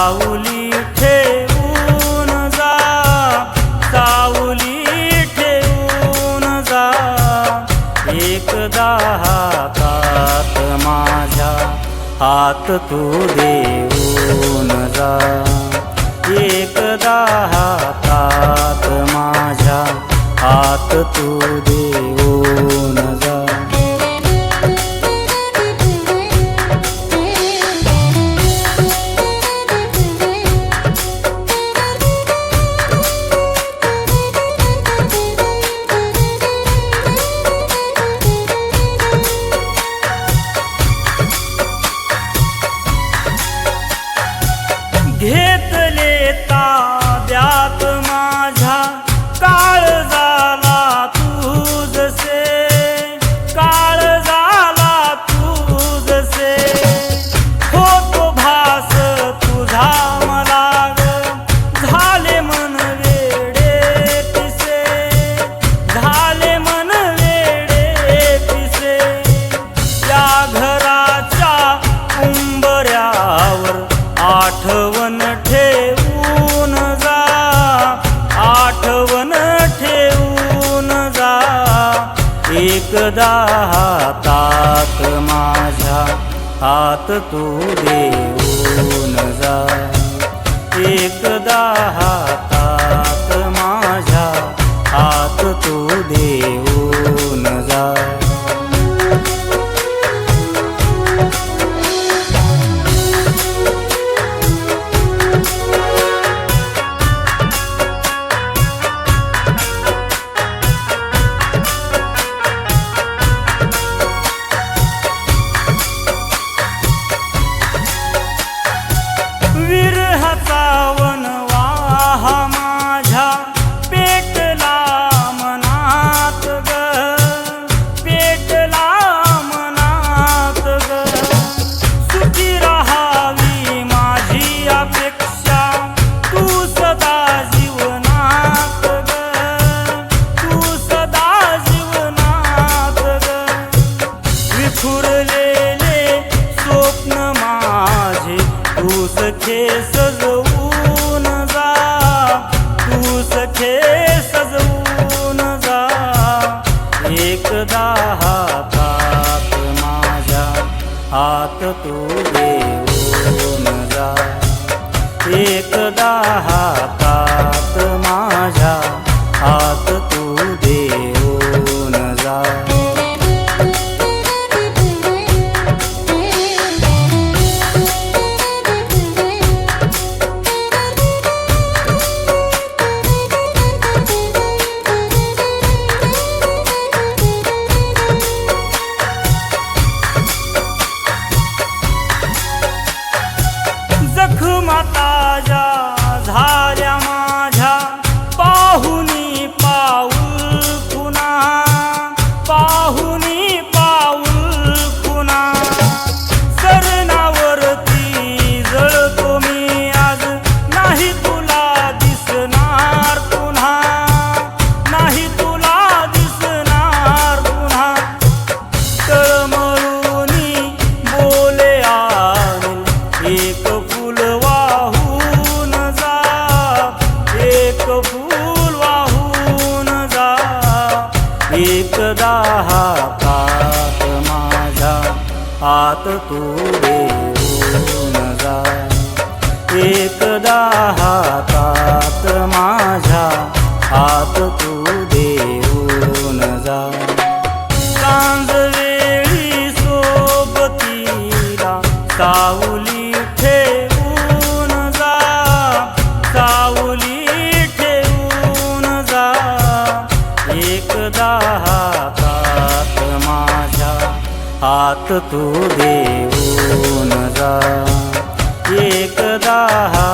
सावली ठेवून जा सावली ठेवून जा. एकदा हातात माझ्या हात तू देऊन जा. एकदा हातात माझ्या हात तू दे सदा हातात माझ्या हात तू देऊन जा. सजवून जा. तू सखे सजवून जा. एकदा हातात माझ्या हात तू देऊन जा. एकदा हातात सदा हा पात माझ्या आत तू देऊन जा. एकदा हातात माझ्या हात तू देऊन जा. सांजवेळी सोबतीला साऊ एकदा हातात माझ्या हात तू देऊन जा. एकदा हा